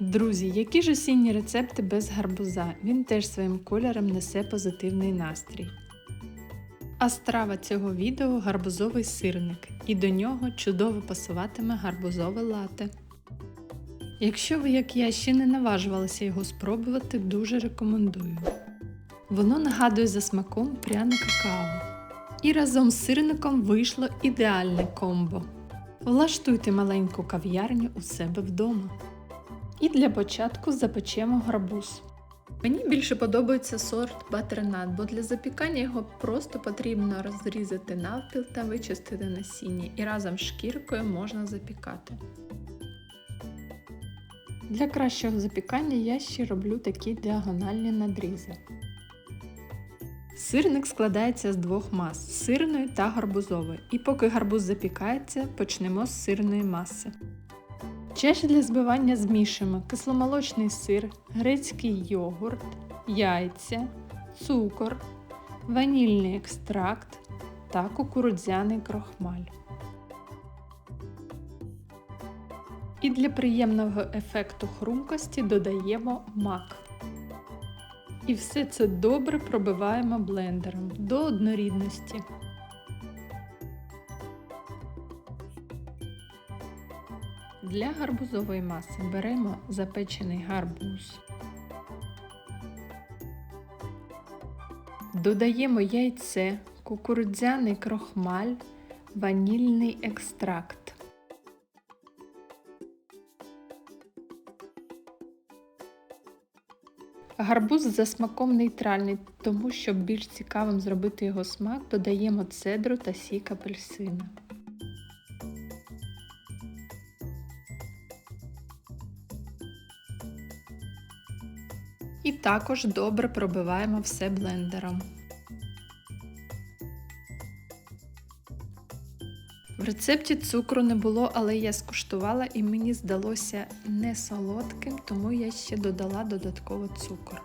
Друзі, які ж осінні рецепти без гарбуза? Він теж своїм кольором несе позитивний настрій. А страва цього відео гарбузовий сирник, і до нього чудово пасуватиме гарбузове лате. Якщо ви, як я, ще не наважувалися його спробувати, дуже рекомендую. Воно нагадує за смаком пряне какао. І разом з сирником вийшло ідеальне комбо. Влаштуйте маленьку кав'ярню у себе вдома. І для початку запечемо гарбуз. Мені більше подобається сорт батернат, бо для запікання його просто потрібно розрізати навпіл та вичистити насіння, і разом з шкіркою можна запікати. Для кращого запікання я ще роблю такі діагональні надрізи. Сирник складається з двох мас сирної та гарбузової. І поки гарбуз запікається, почнемо з сирної маси. Чаші для збивання змішуємо кисломолочний сир, грецький йогурт, яйця, цукор, ванільний екстракт та кукурудзяний крохмаль. І для приємного ефекту хрумкості додаємо мак. І все це добре пробиваємо блендером до однорідності. Для гарбузової маси беремо запечений гарбуз, додаємо яйце, кукурудзяний крохмаль, ванільний екстракт. Гарбуз за смаком нейтральний, тому щоб більш цікавим зробити його смак, додаємо цедру та сік апельсина. І також добре пробиваємо все блендером. В рецепті цукру не було, але я скуштувала і мені здалося не солодким, тому я ще додала додатково цукор.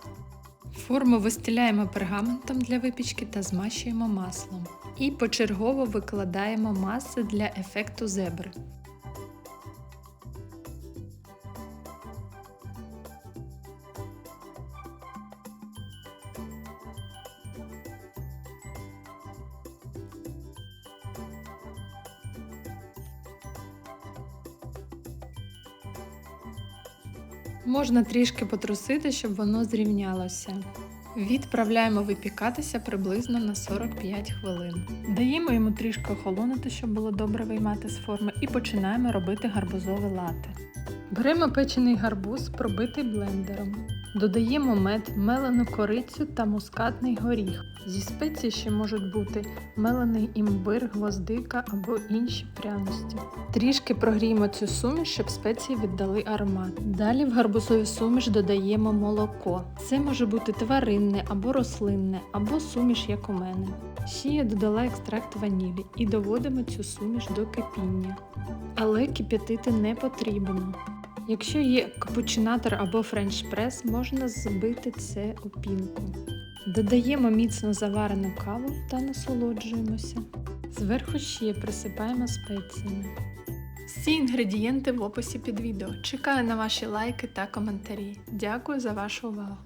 Форму вистеляємо пергаментом для випічки та змащуємо маслом. І почергово викладаємо маси для ефекту зебри. Можна трішки потрусити, щоб воно зрівнялося. Відправляємо випікатися приблизно на 45 хвилин. Даємо йому трішки охолонути, щоб було добре виймати з форми, і починаємо робити гарбузове лате. Беремо печений гарбуз, пробитий блендером. Додаємо мед, мелену корицю та мускатний горіх. Зі спецій ще можуть бути мелений імбир, гвоздика або інші пряності. Трішки прогріємо цю суміш, щоб спеції віддали аромат. Далі в гарбузову суміш додаємо молоко. Це може бути тваринне або рослинне, або суміш, як у мене. Ще я додала екстракт ванілі і доводимо цю суміш до кипіння. Але кип'ятити не потрібно. Якщо є капучинатор або френч-прес, можна збити це у пінку. Додаємо міцно заварену каву та насолоджуємося. Зверху ще присипаємо спеціями. Всі інгредієнти в описі під відео. Чекаю на ваші лайки та коментарі. Дякую за вашу увагу!